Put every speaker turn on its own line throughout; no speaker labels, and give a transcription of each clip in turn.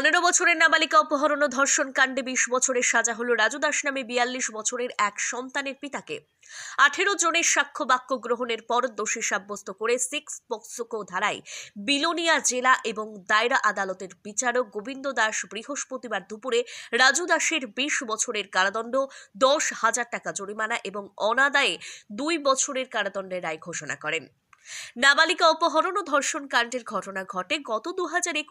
পনেরো বছরের নাবালিকা অপহরণ ও ধর্ষণ কাণ্ডে বিশ বছরের সাজা হলো রাজু দাস নামে বিয়াল্লিশ বছরের এক সন্তানের পিতাকে। আঠেরো জনের সাক্ষ্য বাক্য গ্রহণের পর দোষী সাব্যস্ত করে সিক্স পক্সোকো ধারায় বিলোনিয়া জেলা এবং দায়রা আদালতের বিচারক গোবিন্দ দাস বৃহস্পতিবার দুপুরে রাজু দাসের বিশ বছরের কারাদণ্ড, দশ হাজার টাকা জরিমানা এবং অনাদায়ে দুই বছরের কারাদণ্ডের রায় ঘোষণা করেন। নাবালিকা অপহরণ ও ধর্ষণ কাণ্ডের ঘটনা ঘটে গত দু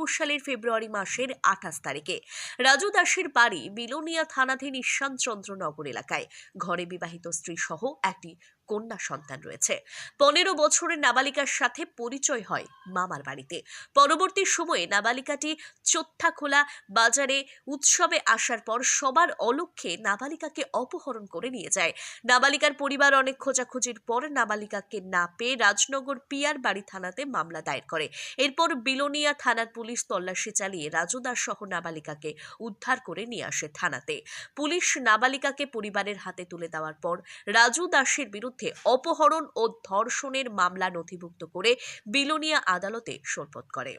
সালের ফেব্রুয়ারি মাসের আঠাশ তারিখে। রাজু দাসের বাড়ি বিলোনিয়া থানাধীন ঈশানচন্দ্রনগর এলাকায়। ঘরে বিবাহিত স্ত্রী সহ একটি কন্যা সন্তান রয়েছে। পনেরো বছরের নাবালিকার সাথে পরিচয় হয় মামার বাড়িতে। পরবর্তী সময়ে নাবালিকাটি চোত্থাখোলা বাজারে উৎসবে আসার পর সবার অলক্ষ্যে নাবালিকাকে অপহরণ করে নিয়ে যায়। নাবালিকার পরিবার অনেক খোঁজাখুঁজির পর নাবালিকাকে না পেয়ে রাজনগর পিয়ার বাড়ি থানাতে মামলা দায়ের করে। এরপর বিলোনিয়া থানার পুলিশ তল্লাশি চালিয়ে রাজু দাস সহ নাবালিকাকে উদ্ধার করে নিয়ে আসে থানাতে। পুলিশ নাবালিকাকে পরিবারের হাতে তুলে দেওয়ার পর রাজু দাসের বিরুদ্ধে অপহরণ ও ধর্ষণের মামলা নথিভুক্ত করে বিলোনিয়া আদালতে সোপর্দ করে।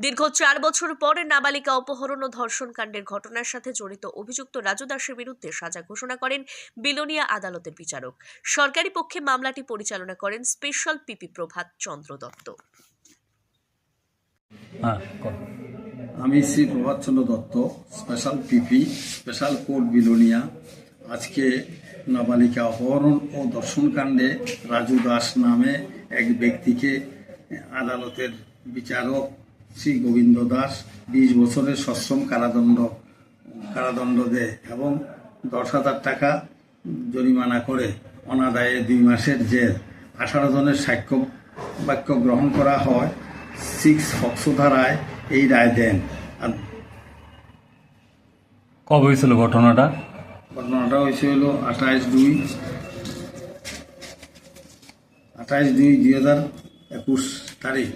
দীর্ঘ চার বছর পরে নাবালিকা অপহরণ ও ধর্ষণ কাণ্ডের ঘটনার সাথে জড়িত অভিযুক্ত রাজু দাসের বিরুদ্ধে সাজা ঘোষণা করেন বিলোনিয়া আদালতের বিচারক। সরকারি পক্ষে মামলাটি পরিচালনা করেন স্পেশাল পিপি প্রভাত চন্দ্র দত্ত।
হ্যাঁ
আমি Shri Prabhatchandra Datta special PP special court Belonia আজকে নাবালিকা অপহরণ ও দর্শনকাণ্ডে রাজু দাস নামে এক ব্যক্তিকে আদালতের বিচারক শ্রী গোবিন্দ দাস বিশ বছরের সশ্রম কারাদণ্ড কারাদণ্ড দেয় এবং দশ হাজার টাকা জরিমানা করে অনাদায়ে দুই মাসের জেল। আঠারো জনের সাক্ষ্য, বাক্য গ্রহণ করা হয়। সিক্স ফক্সো ধারায় এই রায় দেন।
কবে হয়েছিল ঘটনাটা?
ঘটনাটা হয়েছে হলো আঠাইশ দুই। আঠাইশ দুই দুই হাজার একুশ তারিখ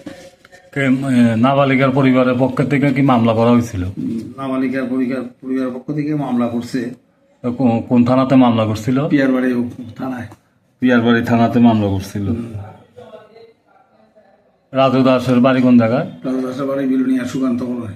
নাবালিকার পরিবারের পক্ষ থেকে কি মামলা করা হয়েছিল
নাবালিকার পরিবার পরিবারের পক্ষ থেকে মামলা করছে
কোন থানাতে মামলা করছিল
পিয়ারবাড়ি থানায়
পিয়ারবাড়ি থানাতে মামলা করছিল রাজু দাসের বাড়ি কোন জায়গায়
রাজু দাসের বাড়ি বিলুনিয়া সুকান্ত বলে